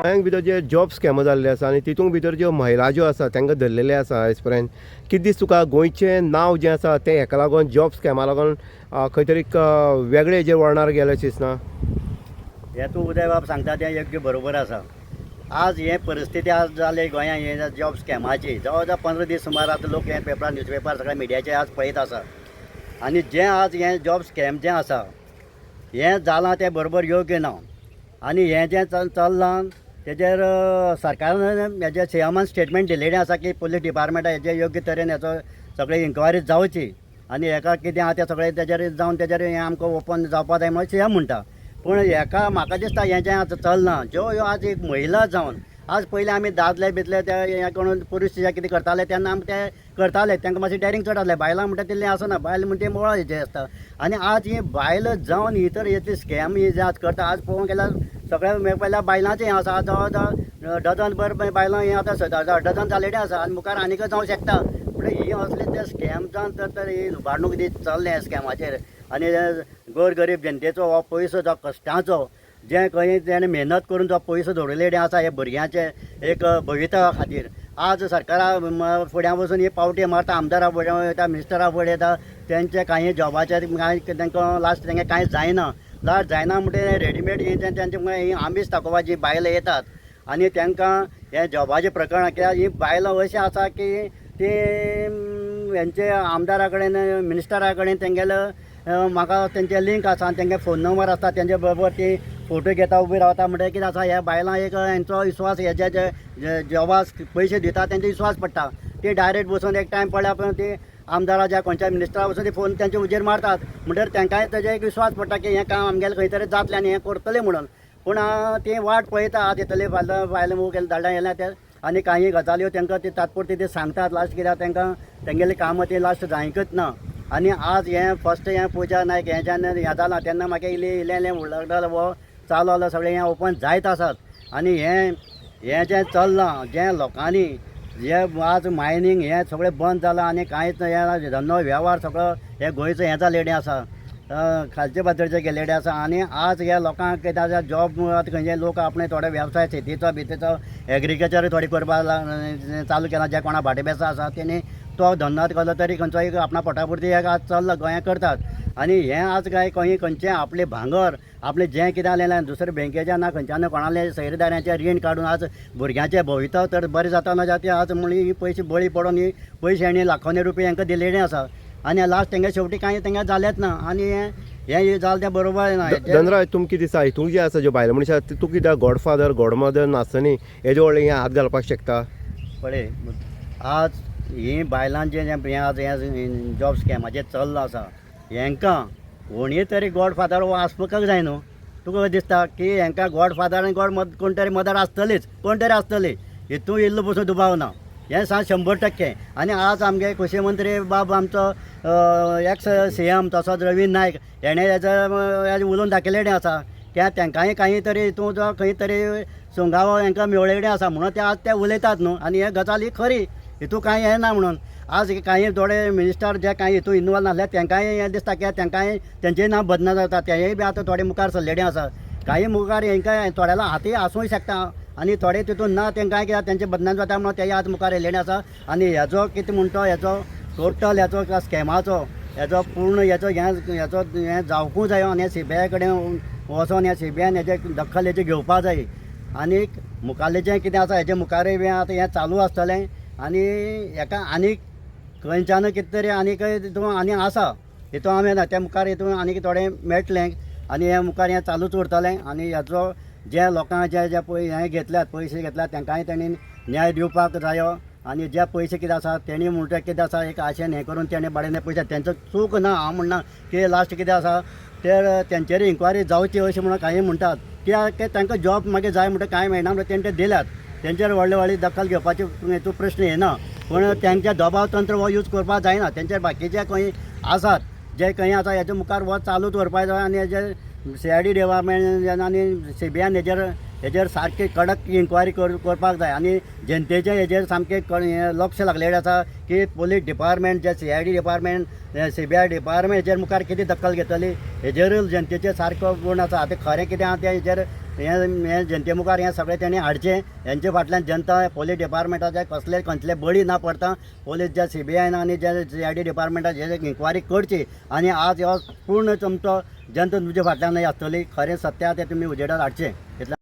गोंयांत भितर जे जॉब स्कॅम जाल्ले आसा आनी तितूंत भितर ज्यो महिला ज्यो आसा तांकां धरलेले आसा आयज पर्यंत कितें दीस तुका गोंयचें नांव जें आसा तें हेका लागून जॉब स्कॅमा लागून खंय तरी वेगळे हेजेर वळणार गेले दिसना हे तूं उदय बाब सांगता तें योग्य बरोबर आसा. आज हे परिस्थिती आज जाले गोंयांत हे जॉब स्कॅमाची जवळ जवळ पंदरा दीस सुमार आतां लोक हे पेपरार न्यूजपेपर सगळ्या मिडियाचे आज पळयत आसा. आनी जें आज हें जॉब स्कॅम जें आसा हें जालां तें बरोबर योग्य ना. आनी हें जें चल चल्लां तेजेर अ, सरकारान हेजें सीएमान स्टेटमेंट दिलेलें आसा की पुलीस डिपार्टमेंटा हेजें योग्य तरेन हेचो सगळें इन्क्वायरी जावची आनी हेका कितें आहा तें सगळें तेजेर जावन तेजेर हें आमकां ओपन जावपा जाय म्हणून सीएम म्हणटा पूण हेका म्हाका दिसता हें जें आतां चलना ज्यो ह्यो आज एक महिला जावन आज पयलीं आमी दादले बिदले ते हें कोण पुरुश जे कितें करताले तेन्ना आमी ते करताले तांकां मातशें डॅरिंग चड आसलें बायलां म्हणटा तितलें आसना बायल म्हणटा तें मोळा हेजें आसता आनी आज ही बायल जावन ही तर हेची स्कॅम ही जे आज करता आज पळोवंक गेल्यार सगळ्या पहिल्या बायलांचें हें आसा जवळ जवळ डझन भर बायलां हें आतां डझन जालेलीं आसा आनी मुखार आनीक जावंक शकता? पूण ही असले ते स्कॅम जावन तर तर ही लुबाडणूक दीत चल्ले स्कॅमाचेर आनी गोरगरीब जनतेचो हो पयसो जो कश्टांचो जें खंय तेणें मेहनत करून जो पयसो दवरलेले आसा हे भुरग्यांचे एक भवितव्या खातीर. आज सरकारा फुड्यां फुड्या वचून ही पावटी मारता आमदारा फुडें वयता मिनिस्टरा फुडें येता तेंचे कांय जॉबाचे कांय तांकां लास्ट तेंगे कांय जायना. लास्ट जायना म्हणटा रेडीमेड ही तें- तेंचे म्हळ्यार ही आमीस दाखोवपाची बायलां येतात. आनी तांकां हे जॉबाचें प्रकरण कित्याक ही बायलां अशीं आसा की ती हेंचे आमदारा कडेन मिनिस्टरा कडेन तेंगेलो म्हाका तेंचे लिंक आसा आनी तेंगे फोन नंबर आसता तेंचे बरोबर ती फोटो घेता उबी रावता म्हणटकीर कितें आसा ह्या बायलां एक हेंचो विश्वास हेजे जे जे जॉबास पयशे दिता तेंचे विश्वास पडटा ती डायरेक्ट बसून एक टायम पडल्या पळय ती आमदारा ज्या खंयच्या मिनिस्टरा वचून ते फोन तेंचे उजेर मारतात म्हणटकीर तेंकांय तेजे एक विश्वास पडटा की हें काम आमगेलें खंय तरी जातलें आनी हें करतलें म्हणून. पूण अं, ती वाट पळयता आत येतले फाल्यां बायलां मूग केलें धाडा येयल्या ते आनी काही गजाल्यो तांकां ते तात्पुरते ते सांगतात लास्ट कित्याक तांकां तेंगेलें कामां ती लास्ट जायकच ना. आनी आज हें फस्ट हें पुजा नायक हें जेन्ना हें जालां तेन्ना म्हाका इल्लें इल्लें इल्लें उडलो वो चालू सगळें हें ओपन जायत आसात आनी हें हें जें चल्लां जें लोकांनी हें आज मायनींग हें सगळें बंद जालां आनी कांयच हें धंदो वेव्हार सगळो हे गोंयचो हें जालेलें आसा खालचे पातळीचे गेलेले आसा आनी आज ह्या लोकांक कितें आसा जॉब आतां खंयचे लोक आपणे थोडे वेवसाय शेतीचो बितीचो एग्रिकल्चर थोडी करपा चालू केला. जे कोणा भाटेबेसा आसा तेणी तो धंदो केलो तरी खंयचो एक आपणा पोटा पुरती एक आज चल्ला गोंयां करतात. आनी हें आज काय खंय खंयचें आपलें भांगर आपलें जें कितें आलेलें दुसरें बँकेच्या ना खंयच्यान कोणालें सैरदाऱ्याचें रीण काडून आज भुरग्यांचें भवितव तर बरें जाता ना जाती. आज म्हणली ही पयशे बळी पडून ही पयशे आनी लाखोनी रुपया हांकां दिलेलें आसा आनी लास्ट तेंगे शेवटी कांय तेंगे जालेंच ना. आनी हें हें जालें तें बरोबर ना. धनराज तुमकां कितें दिसता हितूंक जे आसा ज्यो बायलां मनशां तूं कित्याक गॉडफादर गॉडमदर नासतनी हेजे व्हडलें हें हात घालपाक शकता? पळय आज ही बायलांचें जें हें आज हें जॉब स्कॅमाचें चल्लां आसा हेंकां कोणीय तरी गॉडफादर हो आसपाकच जाय न्हू. तुका दिसता की हेंकां गॉडफादर आनी गॉड मद कोण तरी मदर आसतलीच कोण तरी आसतली हितू इल्लो पसून दुबाव ना हें सांग शंबर टक्के. आनी आज आमगे कृषी मंत्री बाब आमचो एक्स सी एम तसोच रवींद नायक हेणें हेजो उलोवन दाखयलेलें आसा. त्या तेंकांय काही तरी हितूं जो खंय तरी सुंगावो हेंकां मेवळेलें आसा. म्हणून ते आज ते उलयतात न्हू. आनी हे गजाल ही खरी. हितू कांय हें ना म्हणून. आज कांय थोडे मिनिस्टर जे कांय हितून इनवॉल्व नासले तेंकांय हें दिसता की तेंकांय तेंचेय नांव बदना जाता तेंय बी आतां थोडे मुखार सरलेले आसा कांय मुखार हेंकां थोड्याला हातीय आसूंक शकता. आनी थोडे तितून ना तेंकांय कित्याक तेंचे बदनाम जाता म्हणून तेय आज मुखार येयलेले आसा आनी हेजो कितें म्हणटो हेजो टोटल हेजो स्कॅमाचो हेजो पूर्ण हेजो हें हेजो हें जावकूं जायो आनी सी बी आय कडेन वचोन ह्या सी बी आयन हेजे दखल हेजी घेवपा जाय आनीक मुखारलें जें कितें आसा हेजे मुखारय बी आतां हें चालू आसतलें आनी हेका आनीक खंयच्यान कितें तरी आनीक हितून आनी आसा हितून आमी ना त्या मुखार हितून आनीक थोडें मेळटलें आनी हें मुखार हें चालूच उरतलें आनी हेजो जे लोकांक जे जे पय हें घेतल्यात पयशे घेतल्यात तेंकांय तेणी न्याय दिवपाक जायो आनी जे पयशे कितें आसा तेणी म्हणटा कितें आसा एक आशेन हें करून तेणें बाडेने पयशे तेंचो चूक ना हांव म्हणना की लास्ट कितें आसा ते तेंचेरी इन्क्वायरी जावची अशें म्हणून काही म्हणटात कित्याक तांकां जॉब मागीर जाय म्हणटा कांय मेळना म्हणटा तेणें ते दिल्यात. तेंचेर व्हडले व्हडली दखल घेवपाची हेतू प्रश्न येना पूण त्यांचे दबाव तंत्र हो यूज करपाक जायना तेंचेर बाकीचे खंय आसात जे खंय आसा हेजे मुखार हो चालूच व्हरपाक जाय आनी हेजेर सी आय डी डिपार्टमेंट आनी सी बी आयन हेजेर हेजेर सारकी कडक इन्क्वायरी कर करपाक जाय. आनी जनतेचे हेजेर सामकें हें लक्ष लागलेलें आसा की पुलीस डिपार्टमेंट जे C I D department C B I department हेजेर मुखार कितें दखल घेतली हेजेर जनतेचे सारको गूण आसा? आतां खरें कितें आसा तें हेजेर हें हे जनते मुखार हें सगळें तेणी हाडचें. हेंचे फाटल्यान जनता पोलीस डिपार्टमेंटाचे कसले खंयतले बळी ना पडता पोलीस जे सी बी आयन आनी जे सी आय डी डिपार्टमेंटाचे इन्क्वायरी करची. आनी आज हो पूर्ण तुमचो जनता तुमच्या फाटल्यान आसतली खरें सत्य तें तुमी उजेडार हाडचें. इतलें